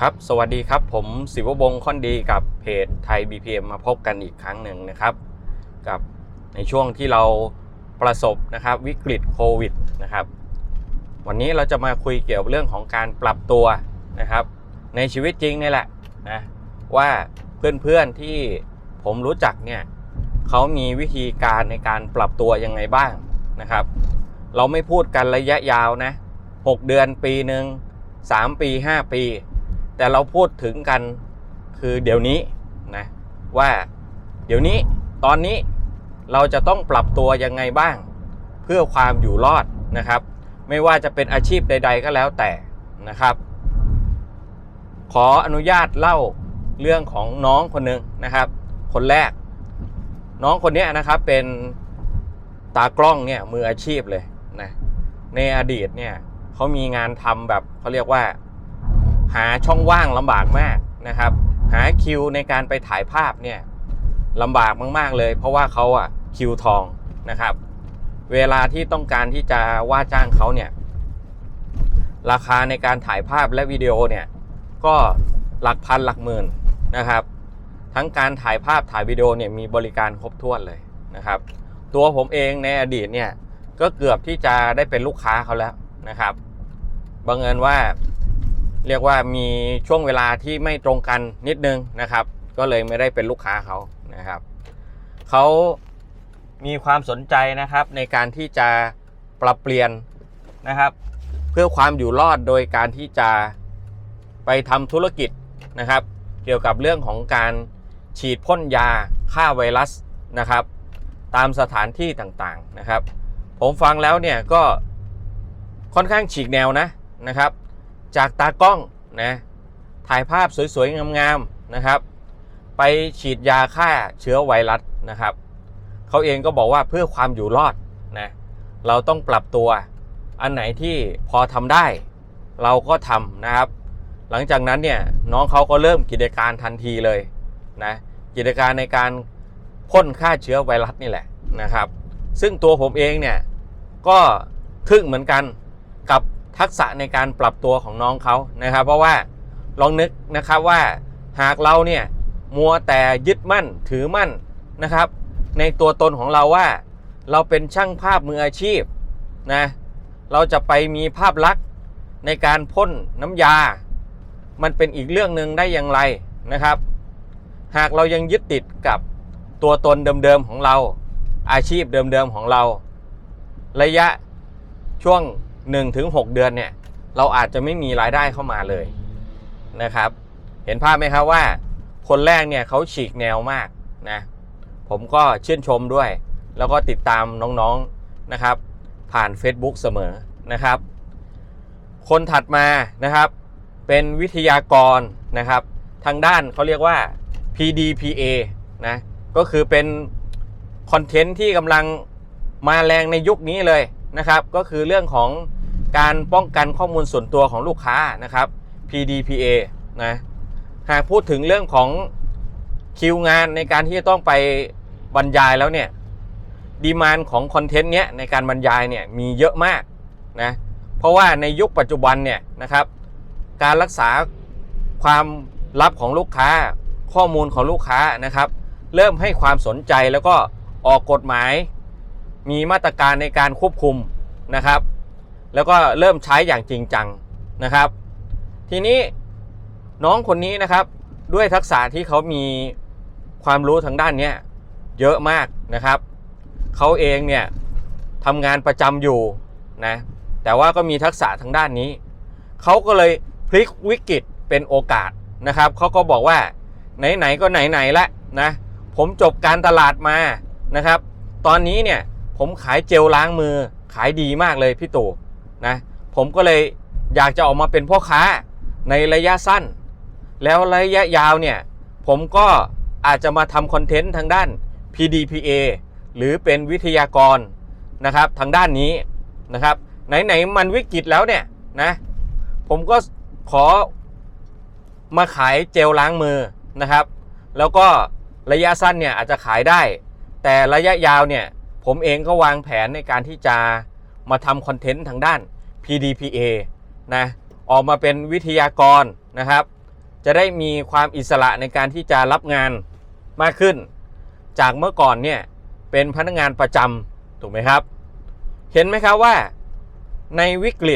ครับสวัสดีครับผมศิวบงศ์ค่อนดีกับเพจไทย BPM มาพบกันอีกครั้งหนึ่งนะครับ กับในช่วงที่เราประสบนะครับวิกฤตโควิดนะครับ วันนี้เราจะมาคุยเกี่ยวกับเรื่องของการปรับตัวนะครับ ในชีวิตจริงนี่แหละนะว่าเพื่อนๆที่ผมรู้จักเนี่ยเขามีวิธีการในการปรับตัวยังไงบ้างนะครับ เราไม่พูดกันระยะยาวนะ 6 เดือนปีหนึ่ง3 ปี 5 ปี แต่เราพูดถึงกันคือเดี๋ยวนี้นะว่าเดี๋ยวนี้ตอนนี้เราจะต้องปรับตัวยังไงบ้าง เพื่อความอยู่รอดนะครับ ไม่ว่าจะเป็นอาชีพใด ๆ ก็แล้วแต่นะครับ ขออนุญาตเล่าเรื่องของน้องคนหนึ่งนะครับ คนแรก น้องคนนี้นะครับเป็นตากล้องเนี่ยมืออาชีพเลยนะในอดีตเนี่ยเขามีงานทำแบบเขาเรียกว่า หาช่องว่างลำบากมากนะครับ หาคิวในการไปถ่ายภาพเนี่ยลำบากมาก ๆ เลย เพราะว่าเขาอะคิวทองนะครับ เวลาที่ต้องการที่จะว่าจ้างเขาเนี่ยราคาในการถ่ายภาพและวิดีโอเนี่ยก็หลักพันหลักหมื่นนะครับ ทั้งการถ่ายภาพถ่ายวิดีโอเนี่ยมีบริการครบถ้วนเลยนะครับ ตัวผมเองในอดีตเนี่ยก็เกือบที่จะได้เป็นลูกค้าเขาแล้วนะครับบังเอิญว่า เรียกว่ามีช่วงเวลาที่ไม่ตรงกันนิดนึงนะครับ ก็เลยไม่ได้เป็นลูกค้าเขานะครับเขามีความสนใจนะครับในการที่จะปรับเปลี่ยนนะครับ เพื่อความอยู่รอดโดยการที่จะไปทำธุรกิจนะครับ เกี่ยวกับเรื่องของการฉีดพ่นยาฆ่าไวรัสนะครับ ตามสถานที่ต่างๆนะครับ ผมฟังแล้วเนี่ยก็ค่อนข้างฉีกแนวนะนะครับ จากตากล้องนะถ่ายภาพสวยๆงามๆนะครับ ไปฉีดยาฆ่าเชื้อไวรัสนะครับเขาเองก็บอกว่าเพื่อความอยู่รอดนะเราต้องปรับตัวอันไหนที่พอทำได้ เราก็ทำนะครับ หลังจากนั้นเนี่ยน้องเขาก็เริ่มกิจการทันทีเลยนะกิจการในการพ่นฆ่าเชื้อไวรัสนี่แหละนะครับ ซึ่งตัวผมเองเนี่ยก็ทึ่งเหมือนกันกับ ทักษะในการปรับตัวของน้องเขานะครับ เพราะว่าลองนึกนะครับว่าหากเราเนี่ยมัวแต่ยึดมั่นถือมั่นนะครับ ในตัวตนของเราว่า เราเป็นช่างภาพมืออาชีพนะเราจะไปมีภาพลักษณ์ในการพ่นน้ำยา มันเป็นอีกเรื่องหนึ่งได้อย่างไรนะครับ หากเรายังยึดติดกับตัวตนเดิมๆของเรา อาชีพเดิมๆของเรา ระยะช่วง 1-6 เดือนเนี่ย เราอาจจะไม่มีรายได้เข้ามาเลยนะครับ เห็นภาพไหมครับว่า คนแรกเนี่ยเขาฉีกแนวมากนะผมก็ชื่นชมด้วย แล้วก็ติดตามน้องๆนะครับ ผ่าน Facebook เสมอนะครับ คนถัดมานะครับ เป็นวิทยากรนะครับ ทางด้านเขาเรียกว่า PDPA นะก็คือเป็นคอนเทนต์ที่กำลังมาแรงในยุคนี้เลย นะครับ ก็คือเรื่องของการป้องกันข้อมูลส่วนตัวของลูกค้านะครับ PDPA นะหากพูดถึงเรื่องของคิวงานในการที่จะต้องไปบรรยายแล้วเนี่ยดีมานของคอนเทนต์เนี้ยในการบรรยายเนี่ยมีเยอะมากนะเพราะว่าในยุคปัจจุบันเนี่ยนะครับ การรักษาความลับของลูกค้าข้อมูลของลูกค้านะครับ เริ่มให้ความสนใจแล้วก็ออกกฎหมาย มีมาตรการในการควบคุมนะครับ แล้วก็เริ่มใช้อย่างจริงจังนะครับ ทีนี้น้องคนนี้นะครับด้วยทักษะที่เขามีความรู้ทางด้านนี้เยอะมากนะครับ เขาเองเนี่ยทำงานประจำอยู่นะแต่ว่าก็มีทักษะทางด้านนี้ เขาก็เลยพลิกวิกฤตเป็นโอกาสนะครับ เขาก็บอกว่าไหนๆก็ไหนๆละนะผมจบการตลาดมานะครับ ตอนนี้เนี่ย ผมขายเจลล้างมือขายดีมากเลยพี่ตู่นะผมก็เลยอยากจะออกมาเป็นพ่อค้าในระยะสั้น แล้วระยะยาวเนี่ย ผมก็อาจจะมาทำคอนเทนต์ทางด้าน PDPA หรือเป็นวิทยากรนะครับทางด้านนี้นะครับไหนๆมันวิกฤตแล้วเนี่ยนะผมก็ขอมาขายเจลล้างมือนะครับ แล้วก็ระยะสั้นเนี่ยอาจจะขายได้ แต่ระยะยาวเนี่ย ผมเองก็วางแผนในการที่จะมาทำคอนเทนต์ทางด้าน PDPA นะออกมาเป็นวิทยากรนะครับ จะได้มีความอิสระในการที่จะรับงานมากขึ้น จากเมื่อก่อนเนี่ยเป็นพนักงานประจำถูกไหมครับ เห็นไหมครับว่าในวิกฤต